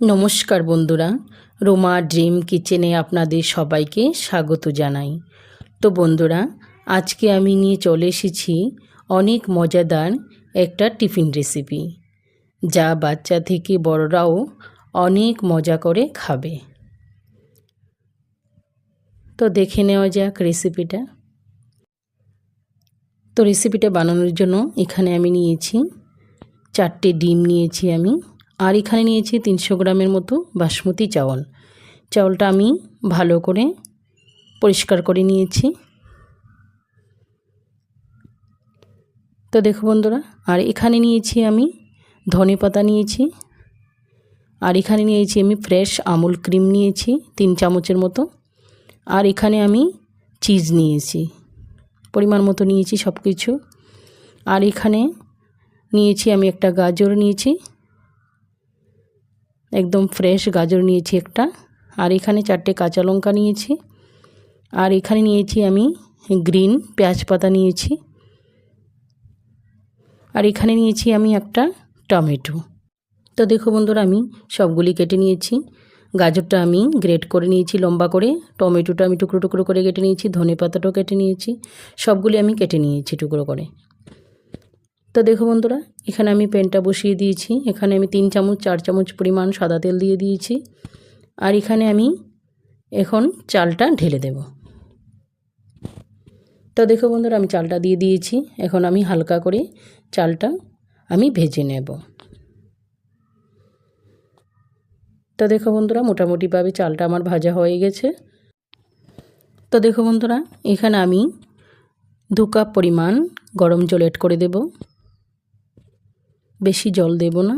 নমস্কার বন্ধুরা, রোমা ড্রিম কিচেনে আপনাদের সবাইকে স্বাগত জানাই। তো বন্ধুরা, আজকে আমি নিয়ে চলে এসেছি অনেক মজাদার একটা টিফিন রেসিপি, যা বাচ্চা থেকে বড়রাও অনেক মজা করে খাবে। তো দেখে নেওয়া যাক রেসিপিটা। তো রেসিপিটা বানানোর জন্য এখানে আমি নিয়েছি চারটে ডিম নিয়েছি আমি। আর এখানে নিয়েছি তিনশো গ্রামের মতো বাসমতি চাউল চাউলটা আমি ভালো করে পরিষ্কার করে নিয়েছি। তো দেখো বন্ধুরা, আর এখানে নিয়েছি আমি ধনে পাতা নিয়েছি। আর এখানে নিয়েছি আমি ফ্রেশ আমুল ক্রিম নিয়েছি তিন চামচের মতো। আর এখানে আমি চিজ নিয়েছি। পরিমাণ মতো নিয়েছি সব কিছু আর এখানে নিয়েছি আমি একটা গাজর নিয়েছি। একদম ফ্রেশ গাজর নিয়েছি একটা, আর এখানে চারটে কাঁচা লঙ্কা নিয়েছি, আর এখানে নিয়েছি আমি গ্রিন পেঁয়াজ পাতা নিয়েছি, আর এখানে নিয়েছি আমি একটা টমেটো। তো দেখো বন্ধুরা, আমি সবগুলি কেটে নিয়েছি, গাজরটা আমি গ্রেট করে নিয়েছি লম্বা করে, টমেটোটা আমি টুকরো টুকরো করে কেটে নিয়েছি ধনে পাতাটাও কেটে নিয়েছি, সবগুলি আমি কেটে নিয়েছি টুকরো করে। তো দেখো বন্ধুরা, এখানে আমি প্যানটা বসিয়ে দিয়েছি। এখানে আমি তিন চামচ, চার চামচ পরিমাণ সাদা তেল দিয়ে দিয়েছি। আর এখানে আমি এখন চালটা ঢেলে দেব। তো দেখো বন্ধুরা, আমি চালটা দিয়ে দিয়েছি। এখন আমি হালকা করে চালটা আমি ভেজে নেব। তো দেখো বন্ধুরা, মোটামুটিভাবে চালটা আমার ভাজা হয়ে গেছে। তো দেখো বন্ধুরা, এখানে আমি দু কাপ পরিমাণ গরম জল এড করে দেব। বেশি জল দেব না।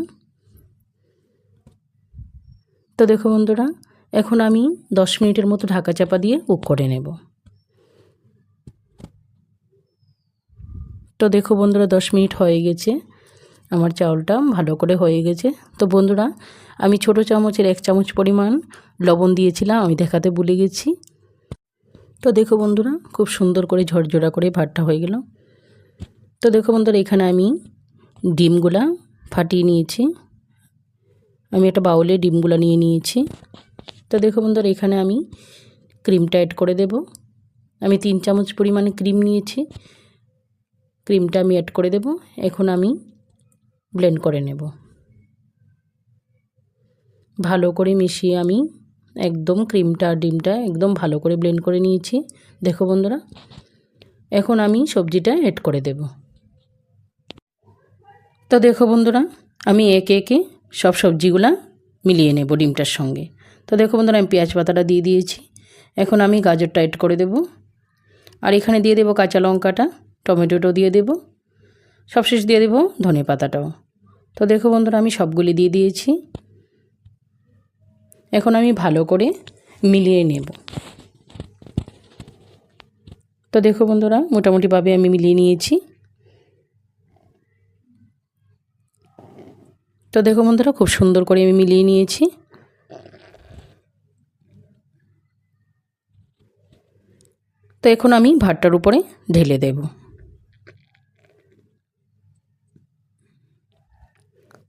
তো দেখো বন্ধুরা, এখন আমি দশ মিনিটের মতো ঢাকা চাপা দিয়ে কুক করে নেব। তো দেখো বন্ধুরা, দশ মিনিট হয়ে গেছে। আমার চাউলটা ভালো করে হয়ে গেছে। তো বন্ধুরা, আমি ছোট চামচের এক চামচ পরিমাণ লবণ দিয়েছিলাম, আমি দেখাতে ভুলে গেছি। তো দেখো বন্ধুরা, খুব সুন্দর করে ঝরঝরা করে ভাতটা হয়ে গেল। তো দেখো বন্ধুরা, এখানে আমি ডিমগুলা ফাটিয়ে নিয়েছি। আমি একটা বাউলে ডিমগুলো নিয়ে নিয়েছি। তো দেখো বন্ধুরা, এখানে আমি ক্রিমটা অ্যাড করে দেব। আমি তিন চামচ পরিমাণে ক্রিম নিয়েছি। ক্রিমটা আমি অ্যাড করে দেব। এখন আমি ব্লেন্ড করে নেব। ভালো করে মিশিয়ে আমি একদম ক্রিমটা আর ডিমটা একদম ভালো করে ব্লেন্ড করে নিয়েছি। দেখো বন্ধুরা, এখন আমি সবজিটা অ্যাড করে দেব। তো দেখো বন্ধুরা, আমি একে একে সব সবজিগুলা মিলিয়ে নেব ডিমটার সঙ্গে। তো দেখো বন্ধুরা, আমি পেঁয়াজ পাতাটা দিয়ে দিয়েছি। এখন আমি গাজরটা অ্যাড করে দেব। আর এখানে দিয়ে দেব কাঁচা লঙ্কাটা, টমেটোটাও দিয়ে দেব। সবশেষ দিয়ে দেব ধনে পাতাটাও। তো দেখো বন্ধুরা, আমি সবগুলি দিয়ে দিয়েছি। এখন আমি ভালো করে মিলিয়ে নেব। তো দেখো বন্ধুরা, মোটামুটিভাবে আমি মিলিয়ে নিয়েছি। তো দেখো বন্ধুরা, খুব সুন্দর করে আমি মিলিয়ে নিয়েছি। তো এখন আমি ভাতটার উপরে ঢেলে দেব।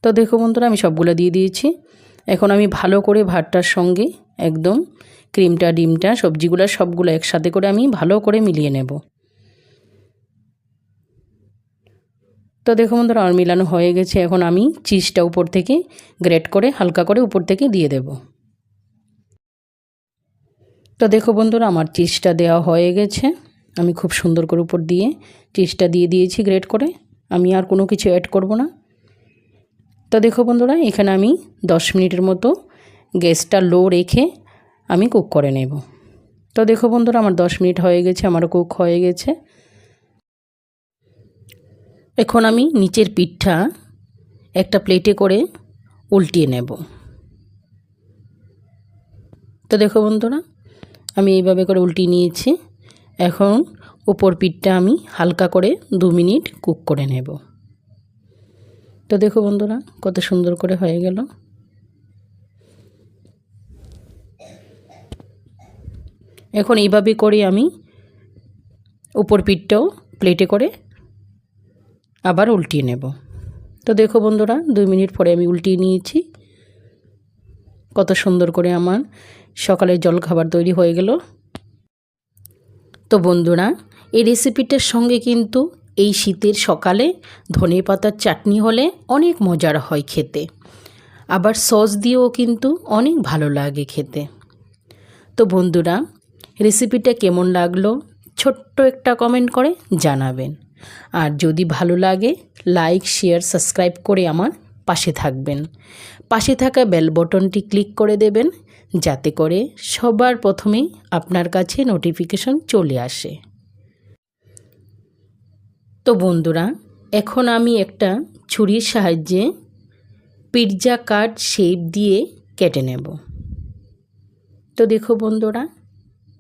তো দেখো বন্ধুরা, আমি সবগুলো দিয়ে দিয়েছি। এখন আমি ভালো করে ভাতটার সঙ্গে একদম ক্রিমটা, ডিমটা, সবজিগুলো সবগুলো একসাথে করে আমি ভালো করে মিলিয়ে নেব। তো দেখো বন্ধুরা, আর মিলানো হয়ে গেছে। এখন আমি চিজটা উপর থেকে গ্রেট করে, হালকা করে উপর থেকে দিয়ে দেব। তো দেখো বন্ধুরা, আমার চিজটা দেওয়া হয়ে গেছে। আমি খুব সুন্দর করে উপর দিয়ে চিজটা দিয়ে দিয়েছি গ্রেট করে। আমি আর কোনো কিছু অ্যাড করব না। তো দেখো বন্ধুরা, এখানে আমি দশ মিনিটের মতো গ্যাসটা লো রেখে আমি কুক করে নেব। তো দেখো বন্ধুরা, আমার দশ মিনিট হয়ে গেছে, আমারও কুক হয়ে গেছে। এখন আমি নিচের পিঠটা একটা প্লেটে করে উল্টিয়ে নেব। তো দেখো বন্ধুরা, আমি এইভাবে করে উল্টিয়ে নিয়েছি। এখন উপর পিঠটা আমি হালকা করে দু মিনিট কুক করে নেব। তো দেখো বন্ধুরা, কত সুন্দর করে হয়ে গেল। এখন এইভাবে করে আমি উপর পিঠটাও প্লেটে করে আবার উল্টিয়ে নেব। তো দেখো বন্ধুরা, দুই মিনিট পরে আমি উল্টিয়ে নিয়েছি। কত সুন্দর করে আমার সকালের জলখাবার তৈরি হয়ে গেল। তো বন্ধুরা, এই রেসিপিটার সঙ্গে কিন্তু এই শীতের সকালে ধনে পাতার চাটনি হলে অনেক মজার হয় খেতে। আবার সস দিয়েও কিন্তু অনেক ভালো লাগে খেতে। তো বন্ধুরা, রেসিপিটা কেমন লাগল? ছোট্ট একটা কমেন্ট করে জানাবেন। আর যদি ভালো লাগে লাইক শেয়ার সাবস্ক্রাইব করে আমার পাশে থাকবেন। পাশে থাকা বেল বটনটি ক্লিক করে দেবেন, যাতে করে সবার প্রথমেই আপনার কাছে নোটিফিকেশন চলে আসে। তো বন্ধুরা, এখন আমি একটা ছুরির সাহায্যে পিৎজা কাট শেপ দিয়ে কেটে নেব। তো দেখো বন্ধুরা,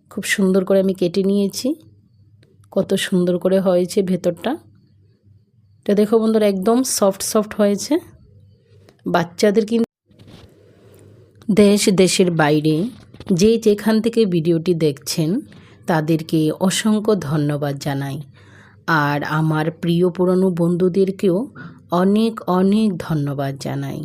খুব সুন্দর করে আমি কেটে নিয়েছি। কত সুন্দর করে হয়েছে ভেতরটা। তো দেখো বন্ধুরা, একদম সফট সফট হয়েছে। বাচ্চাদের কিন্তু দেশ, দেশের বাইরে যে যেখান থেকে ভিডিওটি দেখছেন, তাদেরকে অসংখ্য ধন্যবাদ জানাই। আর আমার প্রিয় পুরনো বন্ধুদেরকেও অনেক অনেক ধন্যবাদ জানাই।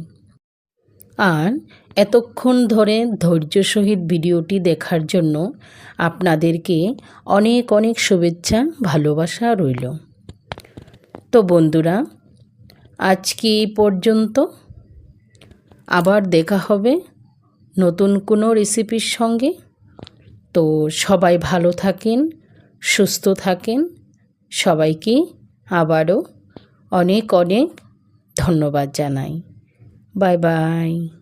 আর এতক্ষণ ধরে ধৈর্য সহিত ভিডিওটি দেখার জন্য আপনাদেরকে অনেক অনেক শুভেচ্ছা, ভালোবাসা রইল। তো বন্ধুরা, আজকে এই পর্যন্ত। আবার দেখা হবে নতুন কোনো রেসিপির সঙ্গে। তো সবাই ভালো থাকেন, সুস্থ থাকেন। সবাইকে আবারও অনেক অনেক ধন্যবাদ জানাই। Bye bye.